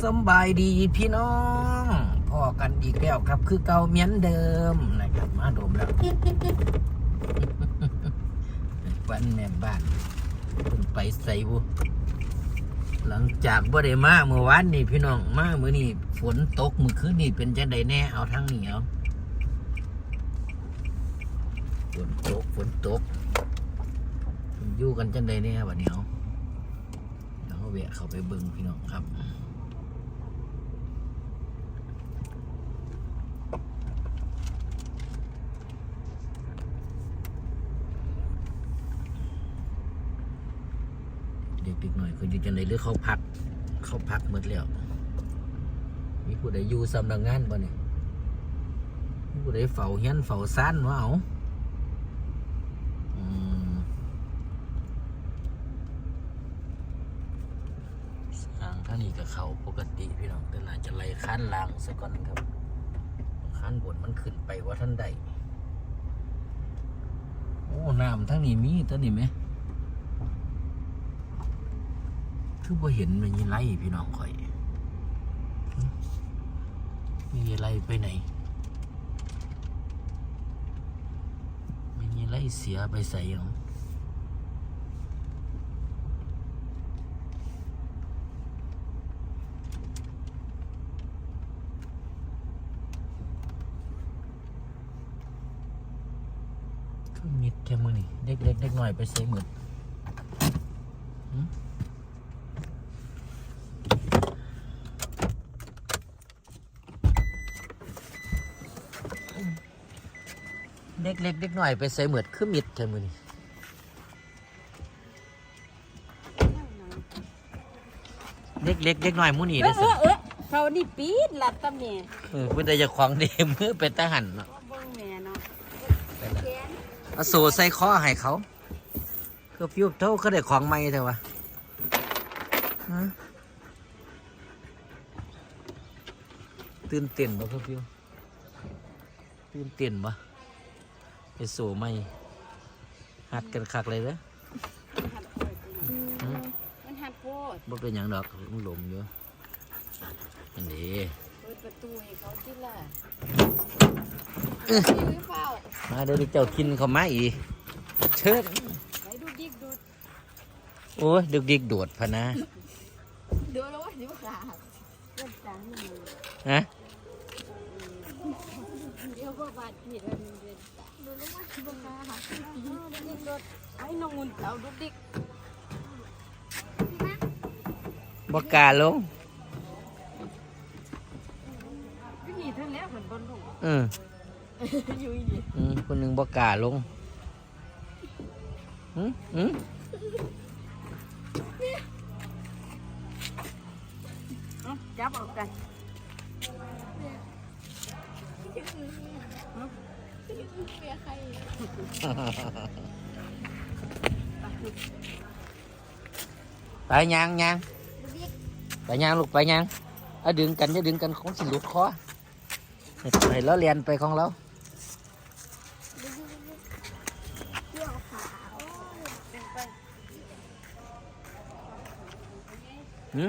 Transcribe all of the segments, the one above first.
สบายดีพี่น้องพอกันอีกแล้วครับ คือเก่าเหมียนเดิมนะครับ มาดมแล้ววันแม่บ้านเพิ่นไปใส่บุหลังจากบ่ได้มาเมื่อวานนี่พี่น้องมาเมื้อนี้ฝนตกมื้อคืนนี่เป็นจังไดแน่เอาทางนี้เอาฝนตกฝนตกอยู่กันจังไดแน่บัดนี้เอาเดี๋ยวเขาแวะเขาไปเบิ่งพี่น้องครับ เด็กๆหน่อย คืออยู่จังไดหรือเขาพัก เขาพักหมดแล้วมีผู้ใดอยู่สำนักงานบ่เนี่ยมีผู้ใดเฝ้าเฮียนเฝ้าซ่านวะเอาอืมทางท่างนี้กับเขาปกติพี่น้องแต่น่าจะไล่ข้านล่างซะก่อนครับข้านบนมันขึ้นไปว่าท่านใดโอ้น้ำทั้งนี้มีตัวนี้ไหม คือบ่เห็นมันยีไรพี่น้องข่อยมีอะไรไปไหนมีอะไรเสียไปใส่เนาะคือมิดแค่มือนี่เด็กเล็กเด็กหน่อยไปใส่หมืด เด็กเล็กเด็กหน่อยไปใส่เหมือดคือมิดแค่มือนี่เด็กเล็กเด็กหน่อยหมูนี่เอได้อสิเออเออเขานี่ปีดลัดตะเมียเออเพื่อจะควางเดมือเป็นทหารเนาะเบิ่งแม่เนาะไปละเอาสูใส่คอให้เขาคือพิวเท่าเขาได้ของใหม่เถอะวะฮะตื่นเต้นบ่คือพิวตื่นเต้นบ่ ไปสู่ใหม่หัดกันคักเลยเด้อมันหัดโพดบ่เป็นหยังดอกมันหลมอยู่อันนี้เปิดประตูให้เขาที่ล่ะเอ้อยื้อเปล่ามาเดี๋ยวเจ้ากินเขามาอีกเชิดไปดูดิกดูดโอ้ยดึกดิกโดดพะนะดูแล้วว่าสิบ่ขาดเล่นจังนี่ฮะเดี๋ยวก็บาดผิดแล้วมันเดินดูแล้วว่า สิบ่ขาดดิกดูดไอ้น้องอุ่นเอาดูดิกบกล้าลงก็หนีเท่าแล้วเหมือนบนลูกอืมอยู่อีนี่อืมคนหนึ่งบกล้าลงอืมอืมเอาจับเอากัน ไปยางยางไปยางลูกไปยางเอาดึงกันจะดึงกั นของสิหลุดคอให้ให้เราเรียนไปของเราหื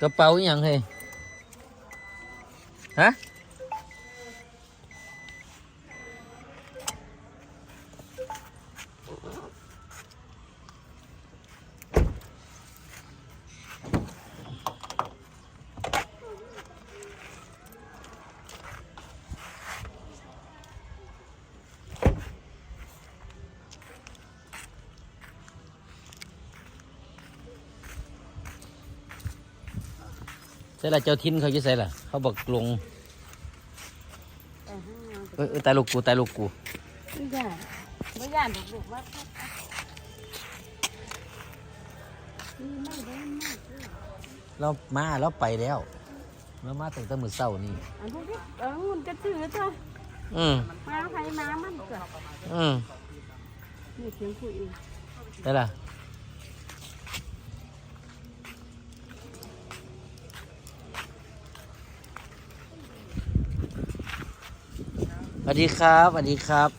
กระเป๋าอย่างเฮ้ยฮะ ใช่ละเจ้าทินเขาจะใส่ละเขาบอกลงแต่ห้างเออเออตายลูกกูตายลูกกูไม่ย่านไม่ย่านลูกๆว่านี่ไม่ได้มากเลยเรามาเราไปแล้วเรามาตั้งแต่มื้อเช้านี่อันพวกนี้เออมันก็ถือเถอะอืมมาใครมามันก็อืมนี่เสียงคุยเองได้ละ วัสดีครับสวัสดีครับ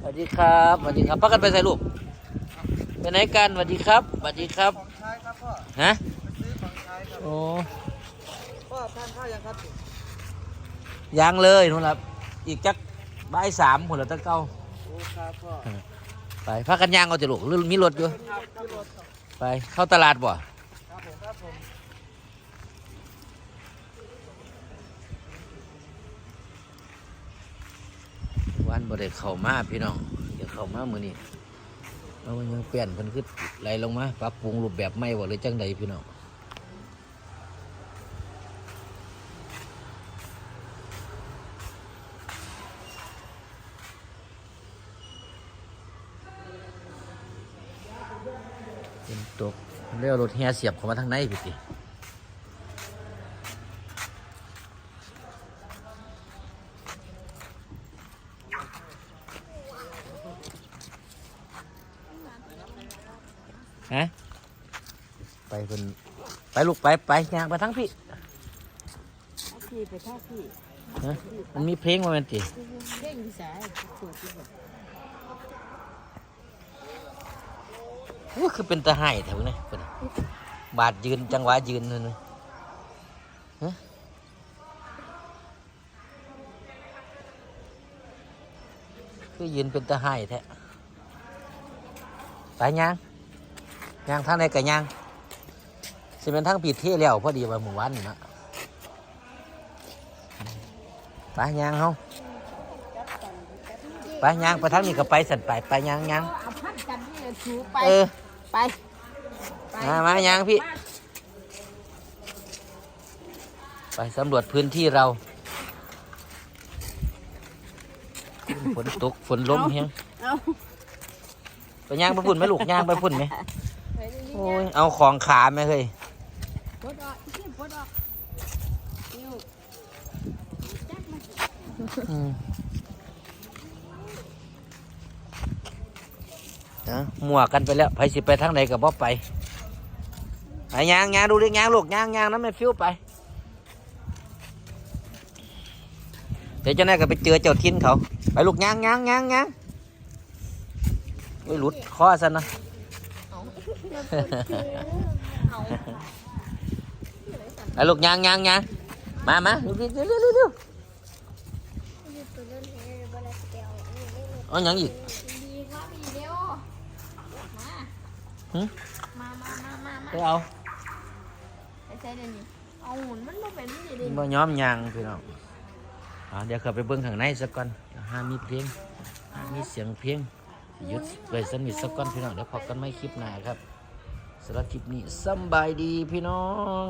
สวัสดีครับสวัสดีครับพักกันไปใส่ลูกไปไหนกันสวัสดีครับสวัสดีครับใช่ครับพ่อฮะไปซื้อของใช้ครับโอ้พ่อทานข้าวยังครับยังเลยนู่นละอีกจักบ่ายสามผลละตะเก้าโอ้ครับพ่อไปพักกันยางเอาจะลูกหรือมีรถอยู่ครับที่รถครับไปเข้าตลาดบ่ผมครับผม วันบ่ได้เข้ามาพี่น้องเดี๋ยวเข้ามามือนี้เอามันยังเปลี่ยนเพิ่นคือไหลลงมาปรับปรุงรูปแบบใหม่บ่หรือจังใดพี่น้องเป็นตกเรียกรถแห่เสียบเข้ามาทางในพี่ติ ฮะไปเพิ่นไปลูกไปไปย่างไปทั้งพี่เอาพี่ไปท่าพี่ฮะมันมีเพลงมาเป็นติเร่งที่สายเปิดที่แบบโอ้คือเป็นตาไห้แถวนี้เพิ่นน่ะบาดยืนจังหวะยืนนั่นนะฮะคือยืนเป็นตาไห้แท้ไปย่าง ย่างทางไหนกับย่างสิเป็นทางปีเที่แล้วพอดีว่าหมู่วันนี่นะไปย่างเฮาไปย่างไปทางนี้ก็ไปสันไปไปย่างย่างเอาพัดกันนี่เลยถูไปเออไปไปมามายังพี่ ไปสำรวจพื้นที่เราฝนตกฝนล้มเฮียงเอาไปย่างไปพุ่นไหมลูกย่างไปพุ่นไหมไปนี่ โอ้ย เอาของขาไหมเคยปลดออกพี่ปลดออกนิ้วจักมาอืมนะมั่วกันไปแล้วไปสิไปทางไหนกับบ่ไปไปยางยางดูดิยางลูกยางยางน้ำไม่ฟิวไปเดี๋ยวเจ้าหน้าก็ไปเจอเจ้าทิ้นเขา ไปลูกยางยางยางยางไม่หลุดคอซะนะ เอาลูกย่างย่างย่างมามาเร็วเร็วเร็วเร็วเอาหยังอีกมามามามามามาไปเอาเอาหุ่นมันบ่เป็นย้อมยางพี่น้องอ่าเดี๋ยวเข้าไปเบิ่งข้างในสักก่อนเดี๋ยวหามีเพลงห้ามีเสียงเพลงหยุดไว้สนิทสักก่อนพี่น้องเดี๋ยวพบกันไม่คลิปหน้าครับ สำหรับคลิปนี้สบายดีพี่น้อง